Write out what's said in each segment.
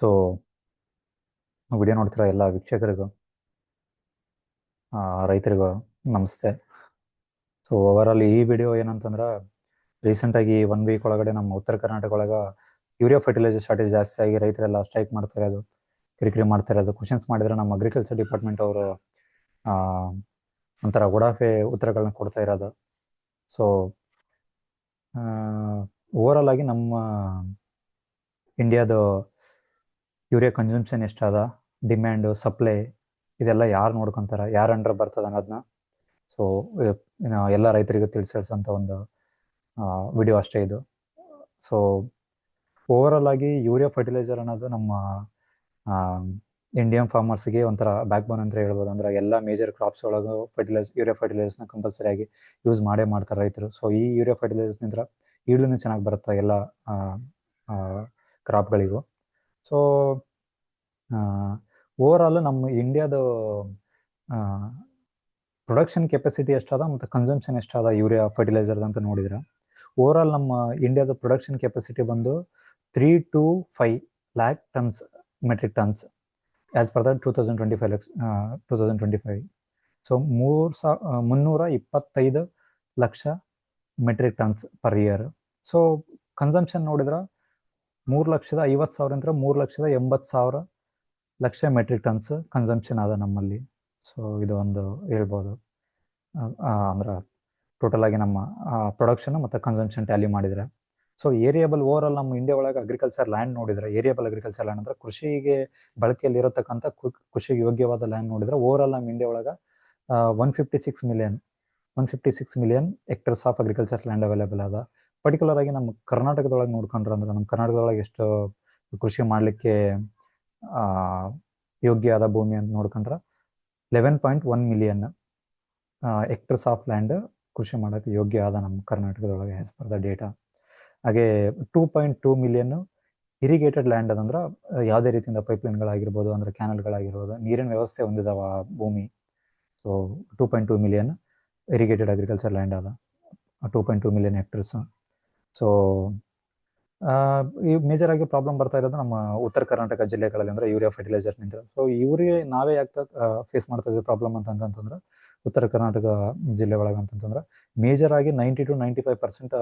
So video ನೋಡ್ತಿರೋ ಎಲ್ಲ ವೀಕ್ಷಕರಿಗೂ ರೈತರಿಗೂ ನಮಸ್ತೆ. ಸೊ ಓವರಾಲ್ ಈ ವಿಡಿಯೋ ಏನಂತಂದ್ರೆ ರೀಸೆಂಟಾಗಿ ಒನ್ ವೀಕ್ ಒಳಗಡೆ ನಮ್ಮ ಉತ್ತರ ಕರ್ನಾಟಕ ಒಳಗೆ ಯೂರಿಯಾ ಫರ್ಟಿಲೈಸರ್ ಶಾರ್ಟೇಜ್ ಜಾಸ್ತಿ ಆಗಿ ರೈತರೆಲ್ಲ ಸ್ಟ್ರೈಕ್ ಮಾಡ್ತಾ ಇರೋದು, ಕಿರಿಕಿರಿ ಮಾಡ್ತಾ ಇರೋದು. ಕ್ವಶನ್ಸ್ ಮಾಡಿದ್ರೆ ನಮ್ಮ ಅಗ್ರಿಕಲ್ಚರ್ ಡಿಪಾರ್ಟ್ಮೆಂಟ್ ಅವರು ಒಂಥರ ಉಡಾಫೆ ಉತ್ತರಗಳನ್ನ ಕೊಡ್ತಾ ಇರೋದು. ಸೊ ಓವರಾಲ್ ಆಗಿ ನಮ್ಮ ಇಂಡಿಯಾದ ಯೂರಿಯಾ ಕನ್ಸಂಪ್ಷನ್ ಎಷ್ಟದ? ಡಿಮ್ಯಾಂಡು ಸಪ್ಲೈ ಇದೆಲ್ಲ ಯಾರು ನೋಡ್ಕೊಂತಾರ? ಯಾರು ಅಂದ್ರೆ ಬರ್ತದ ಅನ್ನೋದನ್ನ ಸೊ ಎಲ್ಲ ರೈತರಿಗೂ ತಿಳಿಸಿಸೋಂಥ ಒಂದು ವಿಡಿಯೋ ಅಷ್ಟೇ ಇದು. ಸೊ ಓವರಾಲ್ ಆಗಿ ಯೂರಿಯಾ ಫರ್ಟಿಲೈಸರ್ ಅನ್ನೋದು ನಮ್ಮ ಇಂಡಿಯನ್ ಫಾರ್ಮರ್ಸ್ಗೆ ಒಂಥರ ಬ್ಯಾಕ್ ಬೋನ್ ಅಂತ ಹೇಳ್ಬೋದು. ಅಂದ್ರೆ ಎಲ್ಲ ಮೇಜರ್ ಕ್ರಾಪ್ಸ್ ಒಳಗೂ ಫರ್ಟಿಲೈಸ್ ಯೂರಿಯಾ ಫರ್ಟಿಲೈಸರ್ಸ್ನ ಕಂಪಲ್ಸರಿ ಆಗಿ ಯೂಸ್ ಮಾಡೇ ಮಾಡ್ತಾರೆ ರೈತರು. ಸೊ ಈ ಯೂರಿಯಾ ಫರ್ಟಿಲೈಸರ್ಸ್ನಿಂದ ಈಡ್ಲೂ ಚೆನ್ನಾಗಿ ಬರುತ್ತೆ ಎಲ್ಲ ಕ್ರಾಪ್ಗಳಿಗೂ ಸೊ ಓವರಾಲ್ ನಮ್ಮ ಇಂಡಿಯಾದ ಪ್ರೊಡಕ್ಷನ್ ಕೆಪಾಸಿಟಿ ಎಷ್ಟದ ಮತ್ತು ಕನ್ಸಂಪ್ಷನ್ ಎಷ್ಟಾದ ಯೂರಿಯಾ ಫರ್ಟಿಲೈಸರ್ ಅಂತ ನೋಡಿದ್ರೆ. ಓವರಾಲ್ ನಮ್ಮ ಇಂಡಿಯಾದ ಪ್ರೊಡಕ್ಷನ್ ಕೆಪಾಸಿಟಿ ಬಂದು three to five lakh tons metric tons as per the two thousand twenty five lakh two thousand twenty five so ಮೂರು ಸಾ ಮುನ್ನೂರ ಇಪ್ಪತ್ತೈದು lakh metric tons per year so consumption ನೋಡಿದ್ರೆ ಮೂರು ಲಕ್ಷದ ಐವತ್ತು ಸಾವಿರ ಮೂರು ಲಕ್ಷದ ಎಂಬತ್ತು ಸಾವಿರ ಲಕ್ಷ ಮೆಟ್ರಿಕ್ ಟನ್ಸ್ ಕನ್ಸಂಪ್ಷನ್ ಅದ ನಮ್ಮಲ್ಲಿ. ಸೊ ಇದು ಒಂದು ಹೇಳ್ಬೋದು. ಅಂದ್ರೆ ಟೋಟಲ್ ಆಗಿ ನಮ್ಮ ಪ್ರೊಡಕ್ಷನ್ ಮತ್ತು ಕನ್ಸಂಪ್ಷನ್ ಟ್ಯಾಲಿ ಮಾಡಿದರೆ. ಸೊ ಏರಿಯಬಲ್ ಓವರ್ ನಮ್ಮ ಇಂಡಿಯಾ ಒಳಗೆ ಅಗ್ರಿಕಲ್ಚರ್ ಲ್ಯಾಂಡ್ ನೋಡಿದ್ರೆ ಏರಿಯಬಲ್ ಅಗ್ರಿಕಲ್ಚರ್ ಲ್ಯಾಂಡ್ ಅಂದ್ರೆ ಕೃಷಿಗೆ ಬಳಕೆಯಲ್ಲಿ ಇರತಕ್ಕಂಥ ಕೃಷಿಗೆ ಯೋಗ್ಯವಾದ ಲ್ಯಾಂಡ್ ನೋಡಿದ್ರೆ ಓವರ್ ನಮ್ಮ ಇಂಡಿಯಾ ಒಳಗೆ one fifty six million one fifty six million hectares of agriculture land available ಅದ. ಪರ್ಟಿಕ್ಯುಲರ್ ಆಗಿ ನಮ್ಮ ಕರ್ನಾಟಕದೊಳಗೆ ನೋಡ್ಕೊಂಡ್ರೆ ಅಂದ್ರೆ ನಮ್ಮ ಕರ್ನಾಟಕದೊಳಗೆ ಎಷ್ಟು ಕೃಷಿ ಮಾಡಲಿಕ್ಕೆ ಯೋಗ್ಯ ಆದ ಭೂಮಿ ಅಂತ ನೋಡ್ಕೊಂಡ್ರೆ eleven point one million hectares of land ಕೃಷಿ ಮಾಡೋಕ್ಕೆ ಯೋಗ್ಯ ಆದ ನಮ್ಮ ಕರ್ನಾಟಕದೊಳಗೆ ಆಸ್ ಪರ್ ದ ಡೇಟಾ ಹಾಗೆ two point two million irrigated land ಅದಂದ್ರೆ ಯಾವುದೇ ರೀತಿಯಿಂದ ಪೈಪ್ಲೈನ್ಗಳಾಗಿರ್ಬೋದು ಅಂದ್ರೆ ಕ್ಯಾನಲ್ಗಳಾಗಿರ್ಬೋದು ನೀರಿನ ವ್ಯವಸ್ಥೆ ಹೊಂದಿದಾವ ಭೂಮಿ. So two point two million irrigated agriculture land ಅದ two point two million hectares so ಈ ಮೇಜರ್ ಆಗಿ ಪ್ರಾಬ್ಲಮ್ ಬರ್ತಾ ಇರೋದು ನಮ್ಮ ಉತ್ತರ ಕರ್ನಾಟಕ ಜಿಲ್ಲೆಗಳಲ್ಲಿ ಅಂದ್ರೆ ಯೂರಿಯಾ ಫರ್ಟಿಲೈಸರ್ನಿಂದ ಸೊ ಇವರಿಗೆ ನಾವೇ ಯಾಕೆ ಫೇಸ್ ಮಾಡ್ತಾ ಇದ್ದೀವಿ ಪ್ರಾಬ್ಲಮ್ ಅಂತಂತಂದ್ರೆ, ಉತ್ತರ ಕರ್ನಾಟಕ ಜಿಲ್ಲೆ ಒಳಗೆ ಮೇಜರ್ ಆಗಿ ninety to ninety five percent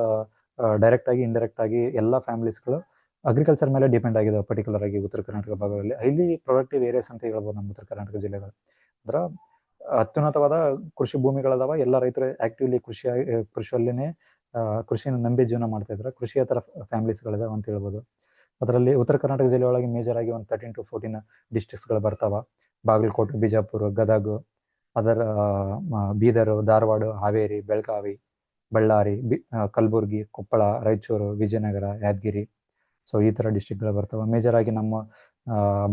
direct ಆಗಿ ಇಂಡೈರೆಕ್ಟ್ ಆಗಿ ಎಲ್ಲ ಫ್ಯಾಮಿಲೀಸ್ಗಳು ಅಗ್ರಿಕಲ್ಚರ್ ಮೇಲೆ ಡಿಪೆಂಡ್ ಆಗಿದೆ ಪರ್ಟಿಕ್ಯುಲರ್ ಆಗಿ ಉತ್ತರ ಕರ್ನಾಟಕ ಭಾಗದಲ್ಲಿ. ಹೈಲಿ ಪ್ರೊಡಕ್ಟಿವ್ ಏರಿಯಾಸ್ ಅಂತ ಹೇಳ್ಬೋದು ನಮ್ಮ ಉತ್ತರ ಕರ್ನಾಟಕ ಜಿಲ್ಲೆಗಳು. ಅಂದ್ರೆ, ಅತ್ಯುನ್ನತವಾದ ಕೃಷಿ ಭೂಮಿಗಳದಾವ. ಎಲ್ಲ ರೈತರು ಆಕ್ಟಿವ್ಲಿ ಕೃಷಿ, ಕೃಷಿಯಲ್ಲಿನೇ ಕೃಷಿನ ನಂಬಿ ಜೀವನ ಮಾಡ್ತಾ ಇದ್ದಾರೆ. ಕೃಷಿಯೇತರ ಫ್ಯಾಮಿಲೀಸ್ಗಳಿದಾವೆ ಅಂತ ಹೇಳ್ಬೋದು. ಅದರಲ್ಲಿ ಉತ್ತರ ಕರ್ನಾಟಕ ಜಿಲ್ಲೆ ಒಳಗೆ ಮೇಜರ್ ಆಗಿ ಒಂದು ತರ್ಟೀನ್ ಟು ಫೋರ್ಟೀನ್ ಡಿಸ್ಟ್ರಿಕ್ಸ್ಗಳು ಬರ್ತಾವ. ಬಾಗಲಕೋಟೆ, ಬಿಜಾಪುರ, ಗದಗ, ಅದರ ಬೀದರ್, ಧಾರವಾಡ, ಹಾವೇರಿ, ಬೆಳಗಾವಿ, ಬಳ್ಳಾರಿ, ಬಿ ಕಲಬುರ್ಗಿ, ಕೊಪ್ಪಳ, ರಾಯಚೂರು, ವಿಜಯನಗರ, ಯಾದಗಿರಿ. ಸೊ ಈ ಥರ ಡಿಸ್ಟ್ರಿಕ್ಗಳು ಬರ್ತವೆ. ಮೇಜರ್ ಆಗಿ ನಮ್ಮ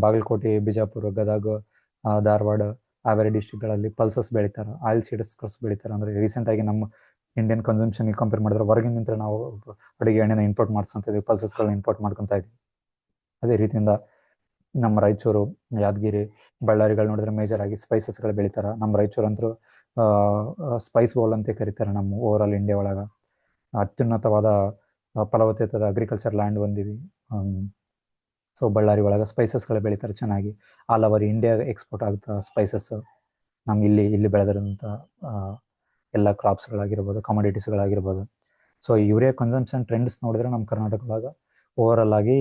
ಬಾಗಲಕೋಟೆ, ಬಿಜಾಪುರ, ಗದಗ ಧಾರವಾಡ, ಹಾವೇರಿ ಡಿಸ್ಟ್ರಿಕ್ಗಳಲ್ಲಿ ಪಲ್ಸಸ್ ಬೆಳಿತಾರೆ. ಆಯಿಲ್ ಸೀಡ್ಸ್ ಬೆಳಿತಾರೆ. ಅಂದರೆ ರೀಸೆಂಟಾಗಿ ನಮ್ಮ ಇಂಡಿಯನ್ ಕನ್ಸಂಪ್ಷನ್ಗೆ ಕಂಪೇರ್ ಮಾಡಿದ್ರೆ ಹೊರಗಿನ ನಿಂತರ ನಾವು ಅಡುಗೆ ಎಣ್ಣೆನ ಇಂಪೋರ್ಟ್ ಮಾಡ್ಸ್ಕೊಂತ ಇದೀವಿ ಪಲ್ಸಸ್ಗಳನ್ನ ಇಂಪೋರ್ಟ್ ಮಾಡ್ಕೊತಾ ಇದೀವಿ. ಅದೇ ರೀತಿಯಿಂದ ನಮ್ಮ ರಾಯಚೂರು, ಯಾದಗಿರಿ, ಬಳ್ಳಾರಿಗಳು ನೋಡಿದ್ರೆ ಮೇಜರ್ ಆಗಿ ಸ್ಪೈಸಸ್ಗಳು ಬೆಳಿತಾರ. ನಮ್ಮ ರಾಯಚೂರು ಅಂತೂ ಸ್ಪೈಸ್ ಬೌಲ್ ಅಂತ ಕರೀತಾರೆ ನಮ್ಮ ಓವರ್ ಇಂಡಿಯಾ ಒಳಗೆ. ಅತ್ಯುನ್ನತವಾದ ಫಲವತ್ತತೆದ ಅಗ್ರಿಕಲ್ಚರ್ ಲ್ಯಾಂಡ್ ಹೊಂದಿವಿ ಸೊ ಬಳ್ಳಾರಿ ಒಳಗೆ ಸ್ಪೈಸಸ್ಗಳು ಬೆಳಿತಾರೆ ಚೆನ್ನಾಗಿ. ಆಲ್ ಓವರ್ ಇಂಡಿಯಾ ಎಕ್ಸ್ಪೋರ್ಟ್ ಆಗುತ್ತೆ ಸ್ಪೈಸಸ್ ನಮ್ಮ ಇಲ್ಲಿ ಇಲ್ಲಿ ಬೆಳೆದಿರೋಂಥ ಎಲ್ಲ ಕ್ರಾಪ್ಸ್ಗಳಾಗಿರ್ಬೋದು ಕಮಾಡಿಟೀಸ್ಗಳಾಗಿರ್ಬೋದು ಸೊ ಯೂರಿಯಾ ಕನ್ಸಂಪ್ಷನ್ ಟ್ರೆಂಡ್ಸ್ ನೋಡಿದ್ರೆ ನಮ್ಮ ಕರ್ನಾಟಕದಾಗ ಓವರ್ ಆಲ್ ಆಗಿ,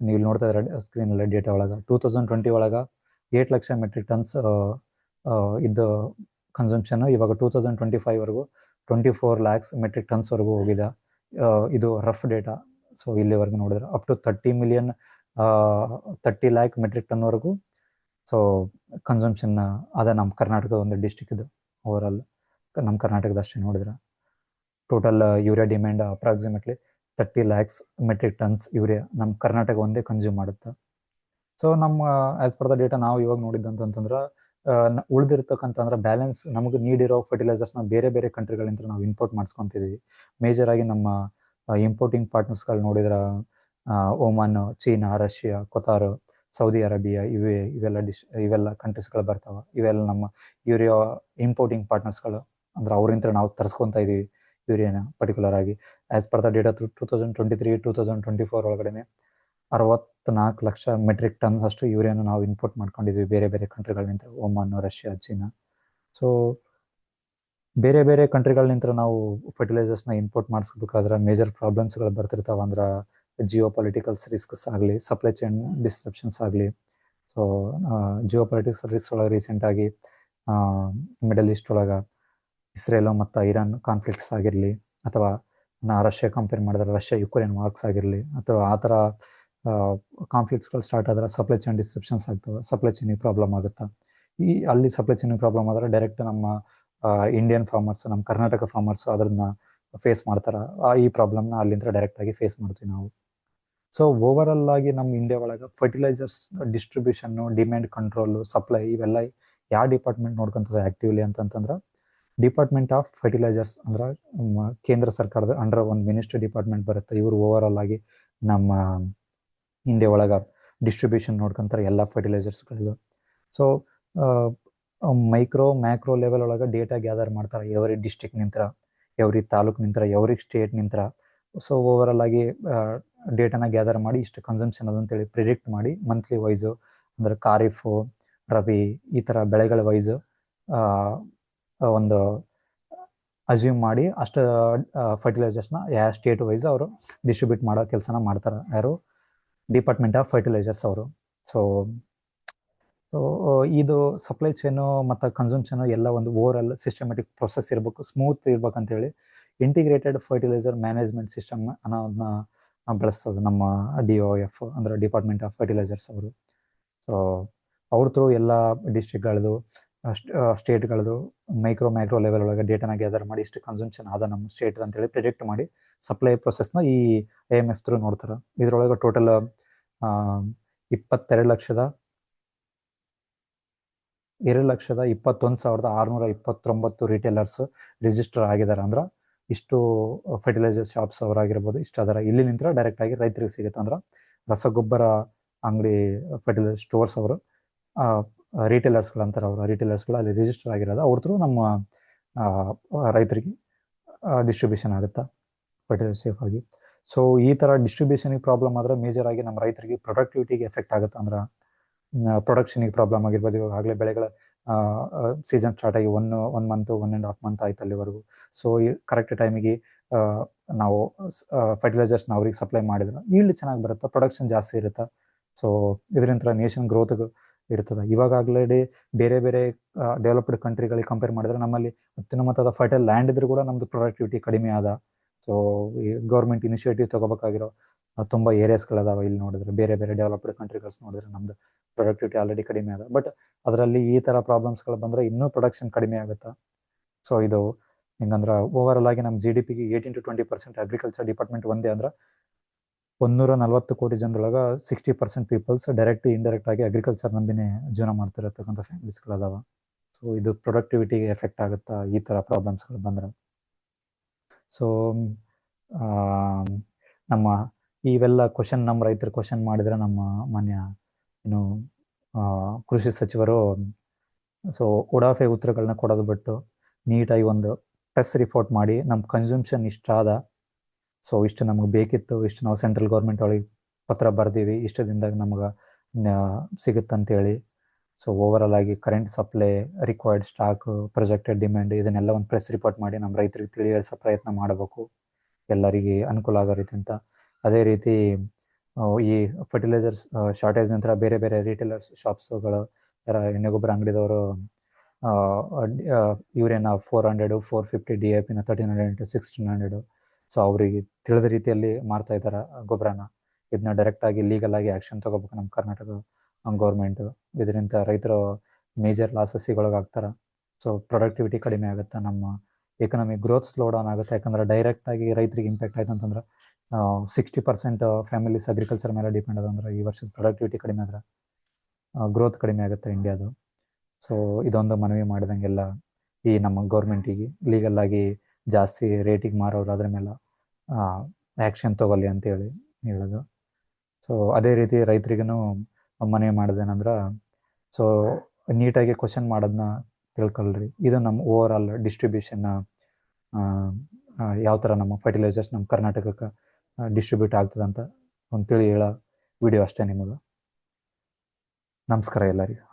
ನೀವು ಇಲ್ಲಿ ನೋಡ್ತಾ ಇದ್ರೆ ಸ್ಕ್ರೀನಲ್ಲಿ ಡೇಟಾ ಒಳಗೆ ಟೂ ತೌಸಂಡ್ ಟ್ವೆಂಟಿ ಒಳಗೆ ಏಟ್ ಲಕ್ಷ ಮೆಟ್ರಿಕ್ ಟನ್ಸ್ ಇದು ಕನ್ಸಂಪ್ಷನ್ ಇವಾಗ ಟೂ ತೌಸಂಡ್ ಟ್ವೆಂಟಿ ಫೈವ್ವರೆಗೂ ಟ್ವೆಂಟಿ ಫೋರ್ ಲ್ಯಾಕ್ಸ್ ಮೆಟ್ರಿಕ್ ಟನ್ಸ್ವರೆಗೂ ಹೋಗಿದೆ. ಇದು ರಫ್ ಡೇಟಾ ಸೊ ಇಲ್ಲಿವರೆಗೂ ನೋಡಿದ್ರೆ up to thirty million thirty lakh metric ಟನ್ವರೆಗೂ so consumption ಅದ ನಮ್ಮ ಕರ್ನಾಟಕದ ಒಂದು ಡಿಸ್ಟಿಕ್ ಇದು ಓವರ್ ಆಲ್ ನಮ್ಮ ಕರ್ನಾಟಕದ ಅಷ್ಟೇ ನೋಡಿದ್ರೆ. Total urea demand approximately thirty lakhs metric tons urea ನಮ್ಮ ಕರ್ನಾಟಕ ಒಂದೇ ಕನ್ಸ್ಯೂಮ್ ಮಾಡುತ್ತೆ. ಸೊ ನಮ್ಮ ಆಸ್ ಪರ್ ದ ಡೇಟಾ ನಾವು ಇವಾಗ ನೋಡಿದ್ದಂತಂದ್ರೆ ಉಳಿದಿರ್ತಕ್ಕಂತಂದ್ರೆ ಬ್ಯಾಲೆನ್ಸ್ ನಮಗೆ ನೀಡಿರೋ ಫರ್ಟಿಲೈಸರ್ಸ್ನ ಬೇರೆ ಬೇರೆ ಕಂಟ್ರಿಗಳಿಂದ ನಾವು ಇಂಪೋರ್ಟ್ ಮಾಡಿಸ್ಕೊತಿದ್ದೀವಿ ಮೇಜರ್ ಆಗಿ ನಮ್ಮ ಇಂಪೋರ್ಟಿಂಗ್ ಪಾರ್ಟ್ನರ್ಸ್ಗಳು ನೋಡಿದ್ರೆ Oman China Russia Qatar Saudi Arabia ಇವೇ, ಇವೆಲ್ಲ ಡಿಶ್ ಇವೆಲ್ಲ ಕಂಟ್ರೀಸ್ಗಳು ಬರ್ತಾವ. ಇವೆಲ್ಲ ನಮ್ಮ ಯೂರಿಯಾ ಇಂಪೋರ್ಟಿಂಗ್ ಪಾರ್ಟ್ನರ್ಸ್ಗಳು ಅಂದ್ರೆ ಅವರಿಂದ ನಾವು ತರಿಸ್ಕೊಂತ ಇದೀವಿ ಯೂರಿಯಾನ ಪರ್ಟಿಕ್ಯುಲರ್ ಆಗಿ. As per the data two thousand twenty three two thousand twenty four ಒಳಗಡೆ ಅರವತ್ನಾಲ್ಕು ಲಕ್ಷ ಮೆಟ್ರಿಕ್ ಟನ್ಸ್ ಅಷ್ಟು ಯೂರಿಯಾನ ನಾವು ಇಂಪೋರ್ಟ್ ಮಾಡ್ಕೊಂಡಿದ್ವಿ ಬೇರೆ ಬೇರೆ ಕಂಟ್ರಿಗಳಿಂದ ಒಮಾನ್ ರಷ್ಯಾ ಚೀನಾ ಸೊ ಬೇರೆ ಬೇರೆ ಕಂಟ್ರಿಗಳಿಂದ ನಾವು ಫರ್ಟಿಲೈಸರ್ಸ್ನ ಇಂಪೋರ್ಟ್ ಮಾಡಿಸ್ಬೇಕಾದ್ರೆ ಮೇಜರ್ ಪ್ರಾಬ್ಲಮ್ಸ್ಗಳು ಬರ್ತಿರ್ತಾವ ಅಂದ್ರೆ ಜಿಯೋ ಪೊಲಿಟಿಕಲ್ಸ್ ರಿಸ್ಕ್ಸ್ ಆಗಲಿ ಸಪ್ಲೈ ಚೈನ್ ಡಿಸ್ಟ್ರಪ್ಷನ್ಸ್ ಆಗಲಿ. ಸೊ ಜಿಯೋ ಪೊಲಿಟಿಕ್ಸ್ ರಿಸ್ಕ್ ಒಳಗೆ ರೀಸೆಂಟಾಗಿ ಮಿಡಲ್ ಈಸ್ಟ್ ಒಳಗೆ ಇಸ್ರೇಲು ಮತ್ತು ಇರಾನ್ ಕಾನ್ಫ್ಲಿಕ್ಟ್ಸ್ ಆಗಿರಲಿ ಅಥವಾ ನಾ ರಷ್ಯಾ ಕಂಪೇರ್ ಮಾಡಿದ್ರೆ ರಷ್ಯಾ ಯುಕ್ರೇನ್ ವಾರ್ಕ್ಸ್ ಆಗಿರಲಿ ಅಥವಾ ಆ ಥರ ಕಾನ್ಫ್ಲಿಕ್ಟ್ಸ್ಗಳು ಸ್ಟಾರ್ಟ್ ಆದ್ರೆ ಸಪ್ಲೈ ಚೈನ್ ಡಿಸ್ಕ್ರಿಪ್ಷನ್ಸ್ ಆಗ್ತವೆ ಸಪ್ಲೈ ಚೈನಿಗೆ ಪ್ರಾಬ್ಲಮ್ ಆಗುತ್ತೆ? ಈ, ಅಲ್ಲಿ ಸಪ್ಲೈ ಚೈನಿಗೆ ಪ್ರಾಬ್ಲಮ್ ಆದರೆ ಡೈರೆಕ್ಟ್ ನಮ್ಮ ಇಂಡಿಯನ್ ಫಾರ್ಮರ್ಸ್ ನಮ್ಮ ಕರ್ನಾಟಕ ಫಾರ್ಮರ್ಸ್ ಅದನ್ನ ಫೇಸ್ ಮಾಡ್ತಾರೆ? ಈ ಪ್ರಾಬ್ಲಮ್ನ ಅಲ್ಲಿಂದ ಡೈರೆಕ್ಟಾಗಿ ಫೇಸ್ ಮಾಡ್ತೀವಿ ನಾವು. ಸೊ ಓವರಲ್ ಆಗಿ ನಮ್ಮ ಇಂಡಿಯಾ ಒಳಗೆ fertilisers distribution demand control supply ಇವೆಲ್ಲ ಯಾವ ಡಿಪಾರ್ಟ್ಮೆಂಟ್ ನೋಡ್ಕೊಂತದೆ ಆಕ್ಟಿವ್ಲಿ ಅಂತಂತಂದ್ರೆ ಡಿಪಾರ್ಟ್ಮೆಂಟ್ ಆಫ್ ಫರ್ಟಿಲೈಸರ್ಸ್ ಅಂದ್ರೆ ಕೇಂದ್ರ ಸರ್ಕಾರದ ಅಂಡರ್ ಒಂದು ಮಿನಿಸ್ಟ್ರಿ ಡಿಪಾರ್ಟ್ಮೆಂಟ್ ಬರುತ್ತೆ. ಇವರು ಓವರ್ ಆಗಿ ನಮ್ಮ ಇಂಡಿಯಾ ಒಳಗೆ ಡಿಸ್ಟ್ರಿಬ್ಯೂಷನ್ ನೋಡ್ಕೊಂತಾರೆ ಎಲ್ಲ ಫರ್ಟಿಲೈಸರ್ಸ್ಗಳದ್ದು ಸೊ ಮೈಕ್ರೋ ಮ್ಯಾಕ್ರೋ ಲೆವೆಲ್ ಒಳಗೆ ಡೇಟಾ ಗ್ಯಾದರ್ ಮಾಡ್ತಾರೆ. ಎವ್ರಿ ಡಿಸ್ಟಿಕ್ ನಿಂತ್ರ ಎವ್ರಿ ತಾಲೂಕ್ ನಿಂತ್ರ ಎವ್ರಿ ಸ್ಟೇಟ್ ನಿಂತ್ರ. ಸೊ ಓವರ್ ಆಗಿ ಡೇಟಾನ ಗ್ಯಾದರ್ ಮಾಡಿ ಇಷ್ಟು ಕನ್ಸಂಪ್ಷನ್ ಅದಂತೇಳಿ ಪ್ರಿಡಿಕ್ಟ್ ಮಾಡಿ ಮಂತ್ಲಿ ವೈಸು ಅಂದ್ರೆ ಖಾರಿಫು ರವಿ ಈ ಥರ ಬೆಳೆಗಳ ವೈಸು ಒಂದು ಅಸ್ಯೂಮ್ ಮಾಡಿ ಅಷ್ಟು ಫರ್ಟಿಲೈಸರ್ಸ್ನ ಯಾವ ಸ್ಟೇಟ್ ವೈಸ್ ಅವರು ಡಿಸ್ಟ್ರಿಬ್ಯೂಟ್ ಮಾಡೋ ಕೆಲಸನ ಮಾಡ್ತಾರೆ ಯಾರು? ಡಿಪಾರ್ಟ್ಮೆಂಟ್ ಆಫ್ ಫರ್ಟಿಲೈಸರ್ಸ್ ಅವರು. ಸೊ ಸೊ ಇದು ಸಪ್ಲೈ ಚೈನು ಮತ್ತು ಕನ್ಸುಮ್ಷನು ಎಲ್ಲ ಒಂದು ಓವರ್ ಆಲ್ ಸಿಸ್ಟಮೆಟಿಕ್ ಪ್ರೊಸೆಸ್ ಇರಬೇಕು ಸ್ಮೂತ್ ಇರ್ಬೇಕಂತೇಳಿ ಇಂಟಿಗ್ರೇಟೆಡ್ ಫರ್ಟಿಲೈಸರ್ ಮ್ಯಾನೇಜ್ಮೆಂಟ್ ಸಿಸ್ಟಮ್ ಅನ್ನೋದನ್ನ ಬಳಸ್ತದೆ ನಮ್ಮ ಡಿ ಒ ಎಫ್ ಅಂದರೆ ಡಿಪಾರ್ಟ್ಮೆಂಟ್ ಆಫ್ ಫರ್ಟಿಲೈಸರ್ಸ್ ಅವರು. ಸೊ ಅವ್ರ ಥ್ರೂ ಎಲ್ಲ ಡಿಸ್ಟ್ರಿಕ್ಟ್ಗಳದು ಸ್ಟೇಟ್ಗಳದು ಮೈಕ್ರೋ ಮ್ಯಾಕ್ರೋ ಲೆವೆಲ್ ಒಳಗೆ ಡೇಟಾನ ಗ್ಯಾದರ್ ಮಾಡಿ ಇಷ್ಟು ಕನ್ಸಂಪ್ಷನ್ ಆದ ನಮ್ಮ ಸ್ಟೇಟ್ ಅಂತೇಳಿ ಪ್ರಿಡಿಕ್ಟ್ ಮಾಡಿ ಸಪ್ಲೈ ಪ್ರೊಸೆಸ್ನ ಈ ಐ ಎಂ ಎಫ್ ಥ್ರೂ ನೋಡ್ತಾರೆ. ಇದರೊಳಗೆ ಟೋಟಲ್ ಇಪ್ಪತ್ತೆರಡು ಲಕ್ಷದ, ಎರಡು ಲಕ್ಷದ ಇಪ್ಪತ್ತೊಂದು ಸಾವಿರದ ಆರುನೂರ ಇಪ್ಪತ್ತೊಂಬತ್ತು ರಿಟೇಲರ್ಸ್ ರಿಜಿಸ್ಟರ್ ಆಗಿದ್ದಾರೆ ಅಂದ್ರೆ ಇಷ್ಟು ಫರ್ಟಿಲೈಸರ್ ಶಾಪ್ಸ್ ಅವರಾಗಿರ್ಬೋದು, ಇಷ್ಟು ಅದರ ಇಲ್ಲಿ ನಿಂತರ ಡೈರೆಕ್ಟ್ ಆಗಿ ರೈತರಿಗೆ ಸಿಗುತ್ತೆ ಅಂದ್ರೆ ರಸಗೊಬ್ಬರ, ಅಂಗಡಿ ಫರ್ಟಿಲೈಸರ್ ಸ್ಟೋರ್ಸ್ ಅವರು ರಿಟೇಲರ್ಸ್ಗಳು ಅಂತಾರೆ ಅವರು ರಿಟೇಲರ್ಸ್ಗಳು ಅಲ್ಲಿ ರಿಜಿಸ್ಟರ್ ಆಗಿರೋದು, ಅವ್ರ ಥ್ರೂ ನಮ್ಮ ರೈತರಿಗೆ ಡಿಸ್ಟ್ರಿಬ್ಯೂಷನ್ ಆಗುತ್ತಾ? ಫರ್ಟಿಲೈಸರ್ ಸೇಫ್ ಆಗಿ. ಸೊ ಈ ಥರ ಡಿಸ್ಟ್ರಿಬ್ಯೂಷನಿಗೆ ಪ್ರಾಬ್ಲಮ್ ಆದರೆ ಮೇಜರ್ ಆಗಿ ನಮ್ಮ ರೈತರಿಗೆ ಪ್ರೊಡಕ್ಟಿವಿಟಿಗೆ ಎಫೆಕ್ಟ್ ಆಗುತ್ತೆ ಅಂದ್ರೆ ಪ್ರೊಡಕ್ಷನಿಗೆ ಪ್ರಾಬ್ಲಮ್ ಆಗಿರ್ಬೋದು. ಇವಾಗ ಆಗಲೇ ಬೆಳೆಗಳ ಸೀಸನ್ ಸ್ಟಾರ್ಟ್ ಆಗಿ one one month one and half month ಆಯ್ತು ಅಲ್ಲಿವರೆಗೂ. ಸೊ ಈ ಕರೆಕ್ಟ್ ಟೈಮಿಗೆ ನಾವು ಫರ್ಟಿಲೈಸರ್ಸ್ನ ಅವ್ರಿಗೆ ಸಪ್ಲೈ ಮಾಡಿದ್ರೆ ಈಲ್ಡ್ ಚೆನ್ನಾಗಿ ಬರುತ್ತೆ? ಪ್ರೊಡಕ್ಷನ್ ಜಾಸ್ತಿ ಇರುತ್ತೆ? ಸೊ ಇದರಿಂದ ನೇಷನ್ ಗ್ರೋತ್ ಇರ್ತದೆ. ಇವಾಗಲೇ ಬೇರೆ ಬೇರೆ ಡೆವಲಪ್ಡ್ ಕಂಟ್ರಿಗಳಿಗೆ ಕಂಪೇರ್ ಮಾಡಿದ್ರೆ ನಮ್ಮಲ್ಲಿ ಅತ್ಯುನ್ನತದ ಫರ್ಟೈಲ್ ಲ್ಯಾಂಡ್ ಇದ್ರೂ ಕೂಡ ನಮ್ದು ಪ್ರೊಡಕ್ಟಿವಿಟಿ ಕಡಿಮೆ ಆದ. ಸೊ ಗೌರ್ಮೆಂಟ್ ಇನಿಷಿಯೇಟಿವ್ ತಗೋಬೇಕಾಗಿರೋ ತುಂಬ ಏರಿಯಾಸ್ಗಳದಾವ ಇಲ್ಲಿ ನೋಡಿದ್ರೆ. ಬೇರೆ ಬೇರೆ ಡೆವಲಪ್ಡ್ ಕಂಟ್ರಿಗಳ್ಸ್ ನೋಡಿದ್ರೆ ನಮ್ದು ಪ್ರೊಡಕ್ಟಿವಿಟಿ ಆಲ್ರೆಡಿ ಕಡಿಮೆ ಅದ ಬಟ್ ಅದರಲ್ಲಿ ಈ ಥರ ಪ್ರಾಬ್ಲಮ್ಸ್ಗಳು ಬಂದರೆ ಇನ್ನೂ ಪ್ರೊಡಕ್ಷನ್ ಕಡಿಮೆ ಆಗುತ್ತೆ? ಸೊ ಇದು ಹೆಂಗಂದ್ರೆ ಓವರ್ ಆಲ್ ಆಗಿ ನಮ್ಮ ಜಿ ಡಿ ಪಿಗೆ eighteen to twenty percent agriculture department ಒಂದೇ ಅಂದ್ರೆ ಒಂದೂರ ನಲ್ವತ್ತು ಕೋಟಿ ಜನರೊಳಗೆ sixty percent peoples direct indirect ಆಗಿ ಅಗ್ರಿಕಲ್ಚರ್ ನಂಬಿನೇ ಜೀವನ ಮಾಡ್ತಿರತಕ್ಕಂಥ ಫ್ಯಾಮಿಲೀಸ್ಗಳದಾವ ಸೊ ಇದು ಪ್ರೊಡಕ್ಟಿವಿಟಿಗೆ ಎಫೆಕ್ಟ್ ಆಗುತ್ತಾ ಈ ಥರ ಪ್ರಾಬ್ಲಮ್ಸ್ಗಳು ಬಂದ್ರೆ. ಸೊ ನಮ್ಮ ಇವೆಲ್ಲ ಕ್ವಶನ್ ನಮ್ಮ ರೈತರು ಕ್ವಶನ್ ಮಾಡಿದ್ರೆ ನಮ್ಮ ಮಾನ್ಯ ಏನು ಕೃಷಿ ಸಚಿವರು ಸೊ ಉಡಾಫೆ ಉತ್ತರಗಳನ್ನ ಕೊಡೋದು ಬಿಟ್ಟು ನೀಟಾಗಿ ಒಂದು ಪ್ರೆಸ್ ರಿಪೋರ್ಟ್ ಮಾಡಿ ನಮ್ಮ ಕನ್ಸಂಪ್ಷನ್ ಇಷ್ಟ ಆದ ಸೊ ಇಷ್ಟು ನಮಗೆ ಬೇಕಿತ್ತು, ಇಷ್ಟು ನಾವು ಸೆಂಟ್ರಲ್ ಗೌರ್ಮೆಂಟ್ ಒಳಗೆ ಪತ್ರ ಬರ್ದೀವಿ, ಇಷ್ಟು ದಿನದಾಗ ನಮಗೆ ಸಿಗುತ್ತಂತೇಳಿ. ಸೊ ಓವರಾಲ್ ಆಗಿ current supply required stock projected demand ಇದನ್ನೆಲ್ಲ ಒಂದು ಪ್ರೆಸ್ ರಿಪೋರ್ಟ್ ಮಾಡಿ ನಮ್ಮ ರೈತರಿಗೆ ತಿಳಿ ಹೇಳಿಸೋ ಪ್ರಯತ್ನ ಮಾಡಬೇಕು. ಎಲ್ಲರಿಗೆ ಅನುಕೂಲ ಆಗೋ ರೀತಿ ಅಂತ ಅದೇ ರೀತಿ ಈ ಫರ್ಟಿಲೈಸರ್ಸ್ ಶಾರ್ಟೇಜ್ ನಂತರ ಬೇರೆ ಬೇರೆ ರಿಟೇಲರ್ಸ್ ಶಾಪ್ಸ್ಗಳು ಎಣ್ಣೆ ಗೊಬ್ಬರ ಅಂಗಡಿದವರು ಯೂರಿಯನ್ನ four hundred four fifty D A ಪಿನ thirteen hundred into sixteen hundred so ಅವರಿಗೆ ತಿಳಿದ ರೀತಿಯಲ್ಲಿ ಮಾರ್ತಾ ಇದ್ದಾರೆ ಗೊಬ್ಬರನ? ಇದನ್ನ ಡೈರೆಕ್ಟ್ ಆಗಿ ಲೀಗಲ್ ಆಗಿ ಆಕ್ಷನ್ ತಗೋಬೇಕು ನಮ್ಮ ಕರ್ನಾಟಕ ಗೌರ್ಮೆಂಟ್ ಇದರಿಂದ ರೈತರು ಮೇಜರ್ ಲಾಸಸ್ಸಿಗೊಳಗಾಗ್ತಾರೆ ಸೊ ಪ್ರೊಡಕ್ಟಿವಿಟಿ ಕಡಿಮೆ ಆಗುತ್ತೆ ನಮ್ಮ ಎಕನಾಮಿಕ್ ಗ್ರೋತ್ ಸ್ಲೋ ಡೌನ್ ಆಗುತ್ತೆ? ಯಾಕಂದ್ರೆ ಡೈರೆಕ್ಟಾಗಿ ರೈತರಿಗೆ ಇಂಪ್ಯಾಕ್ಟ್ ಆಯ್ತು ಅಂತಂದ್ರೆ ಸಿಕ್ಸ್ಟಿ ಪರ್ಸೆಂಟ್ ಫ್ಯಾಮಿಲೀಸ್ ಅಗ್ರಿಕಲ್ಚರ್ ಮೇಲೆ ಡಿಪೆಂಡ್ ಅದ ಅಂದ್ರೆ ಈ ವರ್ಷದ ಪ್ರೊಡಕ್ಟಿವಿಟಿ ಕಡಿಮೆ ಆದ್ರೆ ಗ್ರೋತ್ ಕಡಿಮೆ ಆಗುತ್ತೆ ಇಂಡಿಯಾದು ಸೊ ಇದೊಂದು ಮನವಿ ಮಾಡಿದಂಗೆಲ್ಲ ಈ ನಮ್ಮ ಗೌರ್ಮೆಂಟಿಗೆ ಲೀಗಲ್ ಆಗಿ ಜಾಸ್ತಿ ರೇಟಿಗೆ ಮಾರೋರು ಅದ್ರ ಮೇಲೆ ಆ್ಯಕ್ಷನ್ ತಗೊಳ್ಳಿ ಅಂತೇಳಿ ಹೇಳೋದು. ಸೊ ಅದೇ ರೀತಿ ರೈತರಿಗೂ ಮನವಿ ಮಾಡೋದೇನಂದ್ರೆ ಸೊ ನೀಟಾಗಿ ಕ್ವಶನ್ ಮಾಡೋದನ್ನ ತಿಳ್ಕೊಳ್ರಿ. ಇದು ನಮ್ಮ ಓವರ್ ಆಲ್ ಡಿಸ್ಟ್ರಿಬ್ಯೂಷನ್ ಯಾವ ಥರ ನಮ್ಮ ಫರ್ಟಿಲೈಸರ್ಸ್ ನಮ್ಮ ಕರ್ನಾಟಕಕ್ಕೆ ಡಿಸ್ಟ್ರಿಬ್ಯೂಟ್ ಆಗ್ತದೆ ಅಂತ ತಿಳಿ ಹೇಳೋ ವಿಡಿಯೋ ಅಷ್ಟೇ ನಿಮಗೆ ನಮಸ್ಕಾರ ಎಲ್ಲರಿಗೂ.